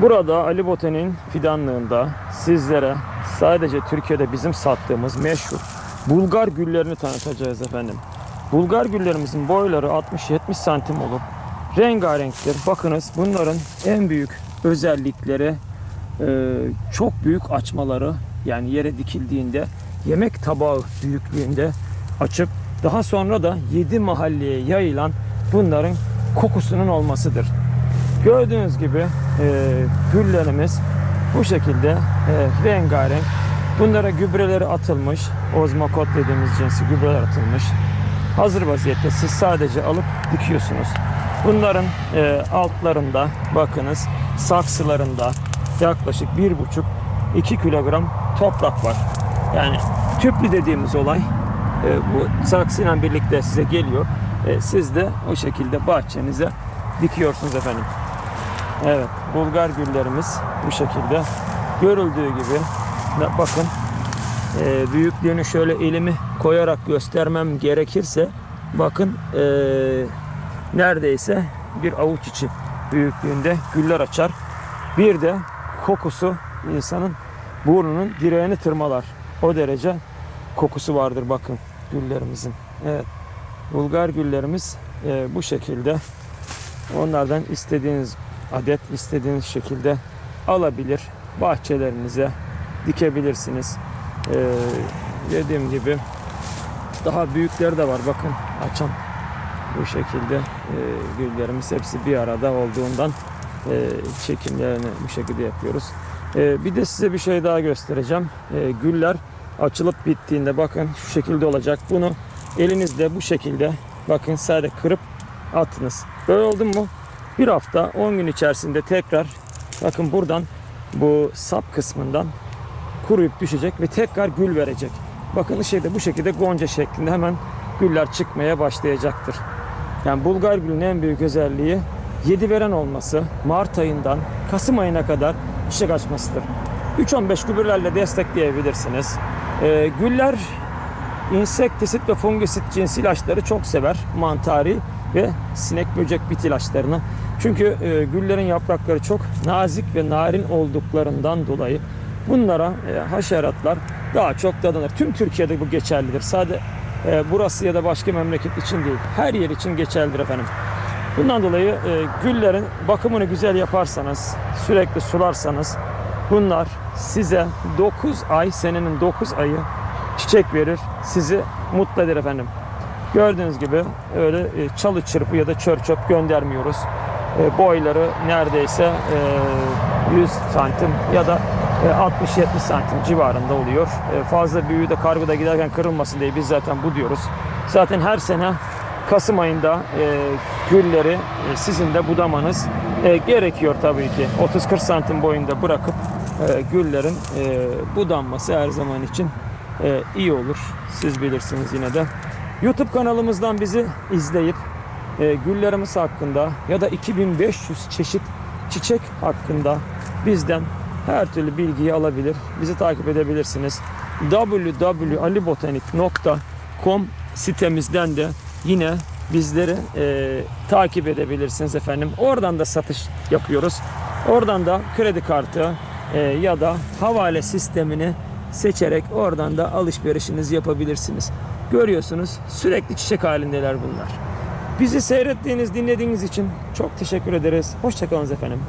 Burada Ali Botan'ın fidanlığında sizlere sadece Türkiye'de bizim sattığımız meşhur Bulgar güllerini tanıtacağız efendim. Bulgar güllerimizin boyları 60-70 santim olup rengarenktir. Bakınız bunların en büyük özellikleri e, çok büyük açmaları yani yere dikildiğinde yemek tabağı büyüklüğünde açıp daha sonra da 7 mahalleye yayılan bunların kokusunun olmasıdır. Gördüğünüz gibi e, güllerimiz bu şekilde e, rengarenk. Bunlara gübreleri atılmış. Ozmakot dediğimiz cinsi gübreler atılmış. Hazır vaziyette siz sadece alıp dikiyorsunuz. Bunların e, altlarında bakınız saksılarında yaklaşık 1,5-2 kilogram toprak var. Yani tüplü dediğimiz olay e, bu saksıyla birlikte size geliyor. E, siz de o şekilde bahçenize dikiyorsunuz efendim. Evet, Bulgar güllerimiz bu şekilde görüldüğü gibi. Bakın e, büyüklüğünü şöyle elimi koyarak göstermem gerekirse bakın e, neredeyse bir avuç içi büyüklüğünde güller açar. Bir de kokusu insanın burnunun direğini tırmalar. O derece kokusu vardır bakın güllerimizin. Evet. Bulgar güllerimiz e, bu şekilde. Onlardan istediğiniz adet istediğiniz şekilde alabilir. Bahçelerinize dikebilirsiniz. Ee, dediğim gibi daha büyükleri de var. Bakın açan bu şekilde e, güllerimiz hepsi bir arada olduğundan e, çekimlerini bu şekilde yapıyoruz. E, bir de size bir şey daha göstereceğim. E, güller açılıp bittiğinde bakın şu şekilde olacak. Bunu elinizde bu şekilde bakın sadece kırıp attınız. Böyle oldu mu? Bir hafta 10 gün içerisinde tekrar bakın buradan bu sap kısmından kuruyup düşecek ve tekrar gül verecek. Bakın şeyde bu şekilde gonca şeklinde hemen güller çıkmaya başlayacaktır. Yani Bulgar gülün en büyük özelliği yedi veren olması Mart ayından Kasım ayına kadar çiçek açmasıdır. 3-15 gübrelerle destekleyebilirsiniz. Ee, güller insektisit ve fungisit cinsi ilaçları çok sever. Mantari ve sinek böcek bit ilaçlarını. Çünkü e, güllerin yaprakları çok nazik ve narin olduklarından dolayı bunlara e, haşeratlar daha çok dadanır. Tüm Türkiye'de bu geçerlidir. Sadece e, burası ya da başka memleket için değil. Her yer için geçerlidir efendim. Bundan dolayı e, güllerin bakımını güzel yaparsanız, sürekli sularsanız bunlar size 9 ay, senenin 9 ayı çiçek verir. Sizi mutlu eder efendim. Gördüğünüz gibi öyle e, çalı çırpı ya da çör çöp göndermiyoruz. E, boyları neredeyse e, 100 santim ya da e, 60-70 santim civarında oluyor. E, fazla büyüğü de kargoda giderken kırılmasın diye biz zaten bu diyoruz. Zaten her sene Kasım ayında e, gülleri e, sizin de budamanız e, gerekiyor tabii ki. 30-40 santim boyunda bırakıp e, güllerin e, budanması her zaman için e, iyi olur. Siz bilirsiniz yine de. YouTube kanalımızdan bizi izleyip e, güllerimiz hakkında ya da 2500 çeşit çiçek hakkında bizden her türlü bilgiyi alabilir. Bizi takip edebilirsiniz. www.alibotanik.com sitemizden de yine bizleri e, takip edebilirsiniz efendim. Oradan da satış yapıyoruz. Oradan da kredi kartı e, ya da havale sistemini seçerek oradan da alışverişinizi yapabilirsiniz. Görüyorsunuz sürekli çiçek halindeler bunlar. Bizi seyrettiğiniz, dinlediğiniz için çok teşekkür ederiz. Hoşçakalın efendim.